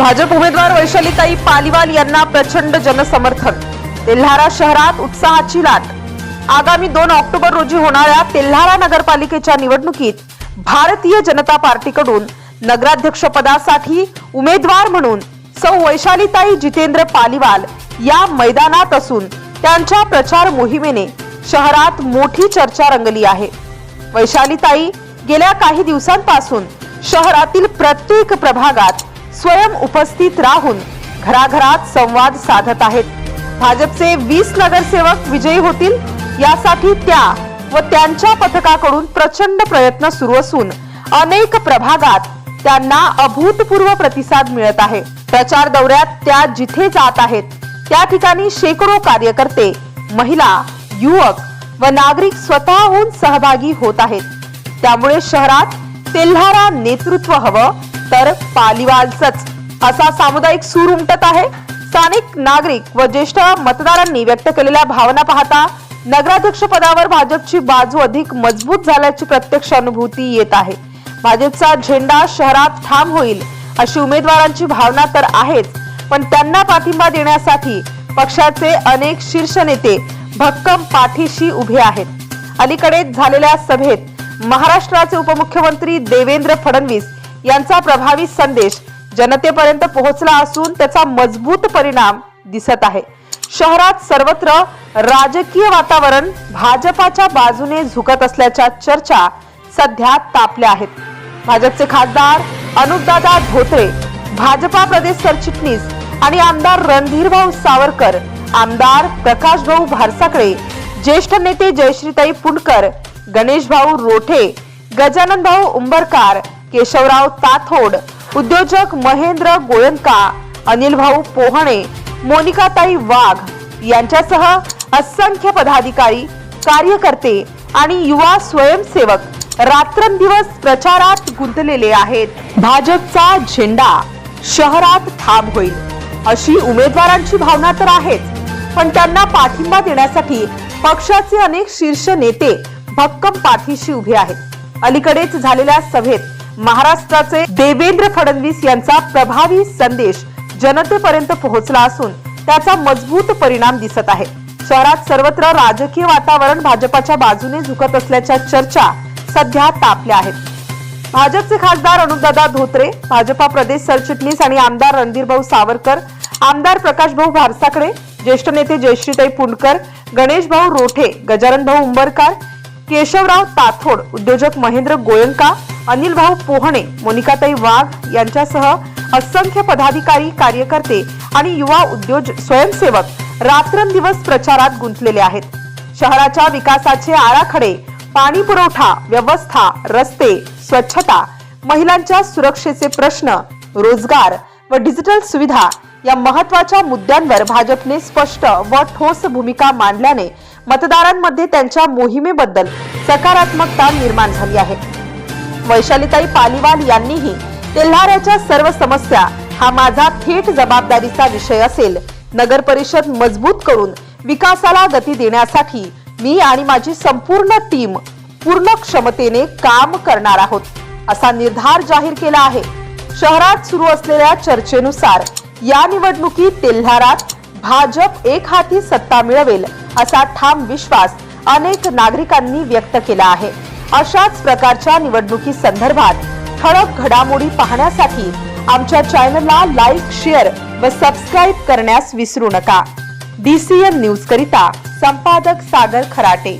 भाजप उमेदवार वैशालीताई पालिवाल यांना प्रचंड जनसमर्थन. तेल्हारा शहरात उत्साहाची लाट. आगामी दोन ऑक्टोबर रोजी होणाऱ्या तेल्हारा नगरपालिकेच्या निवडणुकीत भारतीय जनता पार्टीकडून नगराध्यक्ष पदासाठी उमेदवार म्हणून सौ वैशालीताई जितेंद्र पालिवाल या मैदानात असून त्यांच्या प्रचार मोहिमेने शहरात मोठी चर्चा रंगली आहे. वैशालीताई गेल्या काही दिवसांपासून शहरातील प्रत्येक प्रभागात स्वयं उपस्थित राहून घराघरात संवाद साधत आहेत. भाजपचे वीस नगरसेवक विजयी होतील यासाठी त्या व त्यांच्या पथकाकडून प्रचंड प्रयत्न सुरू असून अनेक प्रभागात त्यांना अभूतपूर्व प्रतिसाद मिळत आहे. प्रचार दौऱ्यात त्या जिथे जात आहेत त्या ठिकाणी शेकडो कार्यकर्ते महिला युवक व नागरिक स्वतःहून सहभागी होत आहेत. त्यामुळे शहरात तेल्हारा नेतृत्व हवं तर पालिवालचंच. असा सामुदायिक सूर उमटत आहे. स्थानिक नागरिक व ज्येष्ठ मतदारांनी व्यक्त केलेल्या भावना पाहता नगराध्यक्ष पदावर भाजपची बाजू अधिक मजबूत झाल्याची प्रत्यक्ष अनुभूती येत आहे. भाजपचा झेंडा शहरात ठाम होईल अशी उमेदवारांची भावना तर आहेच पण त्यांना पाठिंबा देण्यासाठी पक्षाचे अनेक शीर्ष नेते भक्कम पाठीशी उभे आहेत. अलीकडेच झालेल्या सभेत महाराष्ट्राचे उपमुख्यमंत्री देवेंद्र फडणवीस यांचा प्रभावी संदेश जनतेपर्यंत पोहोचला असून त्याचा मजबूत परिणाम दिसत आहे. शहरात सर्वत्र राजकीय वातावरण भाजपाच्या बाजूने झुकत असल्याच्या चर्चा सध्या तापल्या आहेत. भाजपचे खासदार अनुपदादा धोत्रे भाजपा प्रदेश सरचिटणीस आणि आमदार रणधीरभाऊ सावरकर आमदार प्रकाशभाऊ भारसाकडे ज्येष्ठ नेते जयश्रीताई पुणकर गणेशभाऊ रोठे गजानन भाऊ उंबरकार केशवराव ताथोड उद्योजक महेंद्र गोयंका अनिल भाऊ पोहणे मोनिकाताई वाघ यांच्यासह असंख्य पदाधिकारी कार्यकर्ते आणि युवा स्वयंसेवक रात्रंदिवस प्रचारात गुंतलेले आहेत. भाजपचा झेंडा शहरात ठाम होईल. अशी उमेदवारांची भावना तर आहेच पण त्यांना पाठिंबा देण्यासाठी पक्षाचे अनेक शीर्ष नेते भक्कम पाठीशी उभे आहेत. अलीकडेच झालेल्या सभेत महाराष्ट्राचे देवेंद्र फडणवीस यांचा प्रभावी संदेश जनतेपर्यंत पोहोचला असून त्याचा मजबूत परिणाम दिसत आहे. शहरात सर्वत्र राजकीय वातावरण भाजपाच्या बाजूने झुकत असल्याच्या चर्चा सध्या तापल्या आहेत. भाजपचे खासदार अनुपदादा धोत्रे भाजपा प्रदेश सरचिटणीस आणि आमदार रणधीरभाऊ सावरकर आमदार प्रकाशभाऊ भारसाकडे ज्येष्ठ नेते जयश्रीताई पुंडकर गणेशभाऊ रोठे गजाननभाऊ उंबरकार केशवराव ताथोड उद्योजक महेंद्र गोयंका अनिल भाऊ पोहणे मोनिकाताई वाघ यांच्यासह असंख्य पदाधिकारी कार्यकर्ते आणि युवा उद्योज स्वयंसेवक रात्रंदिवस प्रचारात गुंतलेले आहेत. शहराच्या विकासाचे आराखडे पाणी पुरवठा व्यवस्था रस्ते स्वच्छता महिलांच्या सुरक्षेचे प्रश्न रोजगार व डिजिटल सुविधा या महत्त्वाच्या मुद्द्यांवर भाजपने स्पष्ट व ठोस भूमिका मांडल्याने मतदारांमध्ये त्यांच्या मोहिमेबद्दल सकारात्मकता निर्माण झाली आहे. वैशालीताई पालिवाल यांनीही तेल्हाऱ्याच्या सर्व समस्या हा माझा थेट जबाबदारीचा विषय असेल. नगर परिषद मजबूत करून विकासाला गती देण्यासाठी मी आणि माझी संपूर्ण टीम पूर्ण क्षमतेने काम करणार आहोत असा निर्धार जाहीर केला आहे. शहरात सुरू असलेल्या चर्चेनुसार या निवडणुकीत तेल्हारात भाजप एक हाती सत्ता मिळवेल असा ठाम विश्वास अनेक नागरिकांनी व्यक्त केला आहे. अशाच प्रकारच्या निवडणुकी संदर्भात ठळक घडामोडी पाहण्यासाठी आमच्या चॅनलला लाईक शेअर व सबस्क्राईब करण्यास विसरू नका. डीसीएन न्यूज करिता संपादक सागर खराटे.